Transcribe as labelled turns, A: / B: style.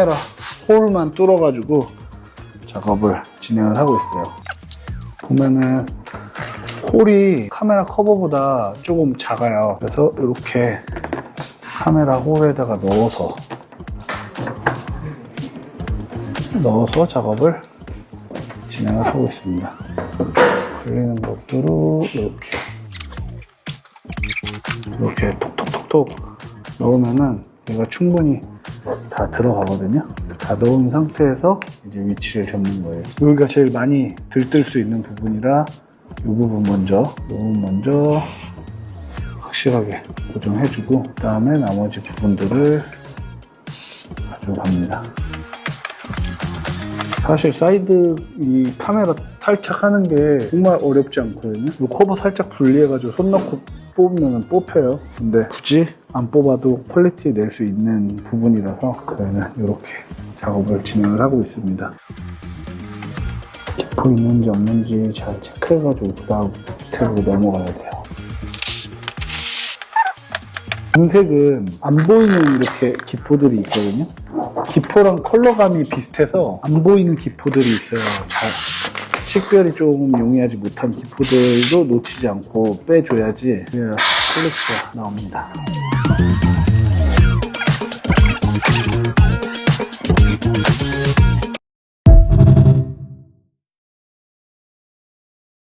A: 카메라 홀만 뚫어가지고 작업을 진행을 하고 있어요. 보면은 홀이 카메라 커버보다 조금 작아요. 그래서 이렇게 카메라 홀에다가 넣어서 넣어서 작업을 진행을 하고 있습니다. 걸리는 것들로 이렇게 이렇게 톡톡톡톡 넣으면은 얘가 충분히 다 들어가거든요. 다 넣은 상태에서 이제 위치를 잡는 거예요. 여기가 제일 많이 들뜰 수 있는 부분이라 이 부분 먼저, 이 부분 먼저 확실하게 고정해주고 그 다음에 나머지 부분들을 가져갑니다. 사실 사이드 이 카메라 탈착하는 게 정말 어렵지 않거든요. 이 커버 살짝 분리해가지고 손 넣고 뽑으면 뽑혀요. 근데 굳이 안 뽑아도 퀄리티 낼 수 있는 부분이라서 저희는 이렇게 작업을 진행을 하고 있습니다. 기포 있는지 없는지 잘 체크해가지고 그 다음 스텝으로 넘어가야 돼요. 은색은 안 보이는 이렇게 기포들이 있거든요. 기포랑 컬러감이 비슷해서 안 보이는 기포들이 있어요. 잘 식별이 조금 용이하지 못한 기포들도 놓치지 않고 빼줘야지 그래야 퀄리티가 나옵니다. Thank you.